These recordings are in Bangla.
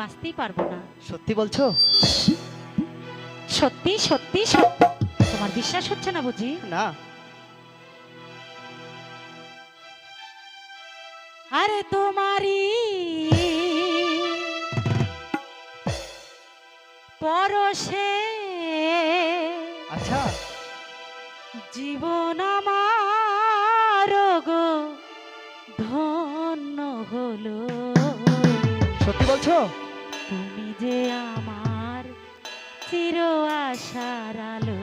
বাঁচতেই পারব না। সত্যি বলছো? সত্যি সত্যি সত্যি। তোমার বিশ্বাস হচ্ছে না বুঝি? না। আরে তোমারই পরশে আচ্ছা। জীবন আমার গো ধন্য হলো। সত্যি বলছো? তুমি যে আমার চির আশার আলো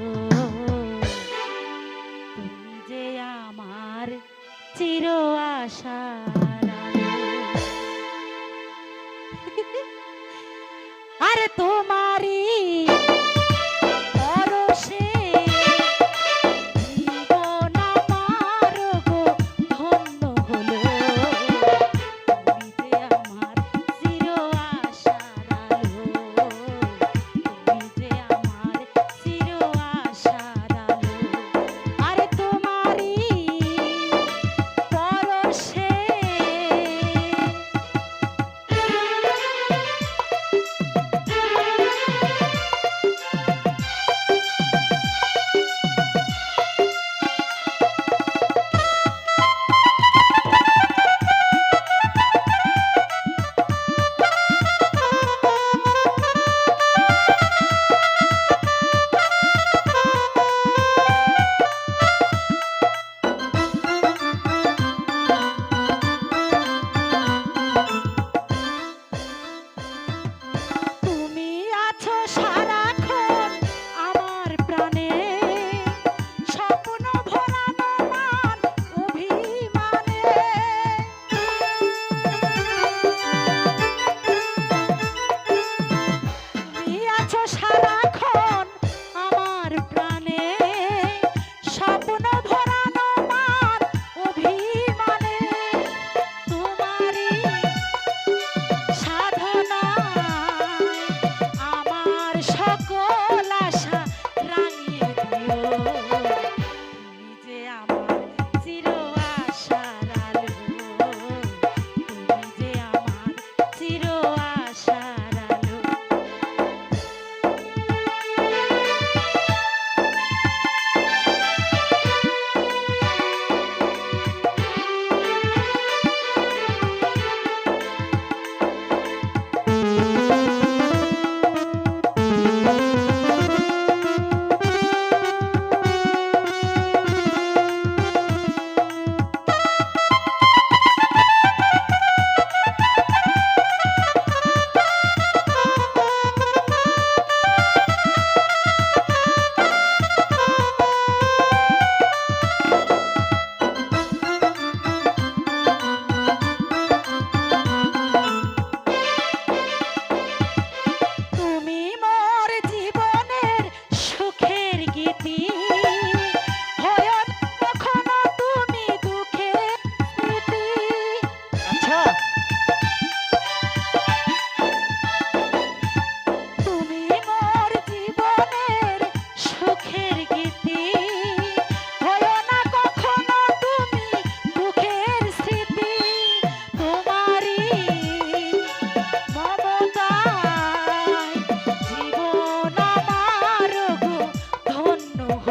তুমি যে আমার চির আশার আলো। আরে তোমার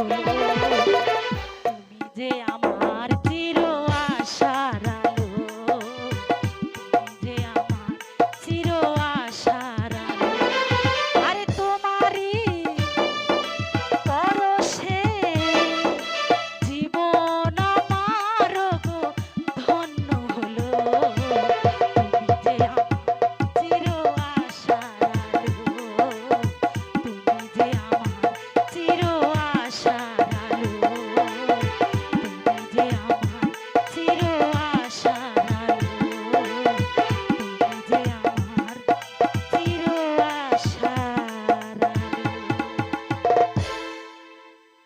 Thank you.